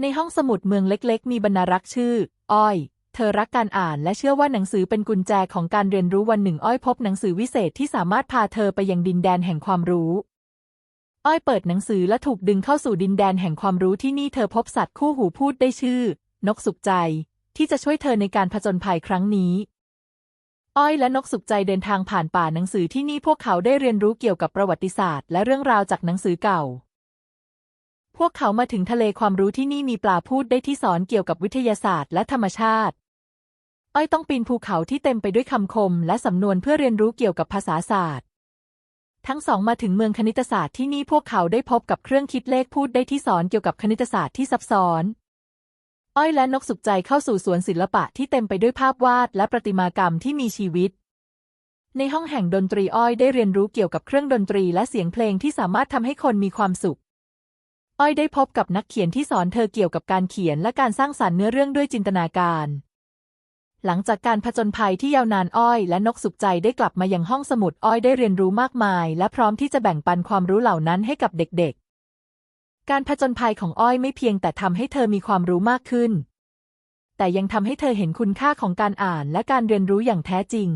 ในห้องสมุดเมืองเล็กๆ มีบรรณารักษ์ชื่อ อ้อย เธอรักการอ่านและเชื่อว่าหนังสือเป็นกุญแจของการเรียนรู้วันหนึ่งอ้อยพบหนังสือวิเศษที่สามารถพาเธอไปยังดินแดนแห่งความรู้ อ้อยเปิดหนังสือและถูกดึงเข้าสู่ดินแดนแห่งความรู้ที่นี่เธอพบสัตว์คู่หูพูดได้ชื่อ นกสุขใจ ที่จะช่วยเธอในการผจญภัยครั้งนี้อ้อยและนกสุขใจเดินทางผ่านป่าหนังสือที่นี่พวกเขาได้เรียนรู้เกี่ยวกับประวัติศาสตร์ และเรื่องราวจากหนังสือเก่า พวกเขามาถึงทะเลความรู้ที่นี่มีปลาพูดได้ที่สอนเกี่ยวกับวิทยาศาสตร์และธรรมชาติ อ้อยต้องปีนภูเขาที่เต็มไปด้วยคำคม และสำนวนเพื่อเรียนรู้เกี่ยวกับภาษาศาสตร์ ทั้งสองมาถึงเมืองคณิตศาสตร์ที่นี่พวกเขาได้พบกับเครื่องคิดเลขพูดได้ที่สอนเกี่ยวกับคณิตศาสตร์ที่ซับซ้อน อ้อยและนกสุขใจเข้าสู่สวนศิลปะที่เต็มไปด้วยภาพวาดและประติมากรรมที่มีชีวิตในห้องแห่งดนตรีอ้อยได้เรียนรู้เกี่ยวกับเครื่องดนตรีและเสียงเพลงที่สามารถทำให้คนมีความสุข อ้อยได้พบกับนักเขียนที่สอนเธอเกี่ยวกับการเขียนและการสร้างสรรค์เนื้อเรื่องด้วยจินตนาการ หลังจากการผจญภัยที่ยาวนานอ้อยและนกสุขใจได้กลับมายังห้องสมุดอ้อยได้เรียนรู้มากมาย และพร้อมที่จะแบ่งปันความรู้เหล่านั้นให้กับเด็กๆ การผจญภัยของอ้อยไม่เพียงแต่ทำให้เธอมีความรู้มากขึ้น แต่ยังทำให้เธอเห็นคุณค่าของการอ่านและการเรียนรู้อย่างแท้จริง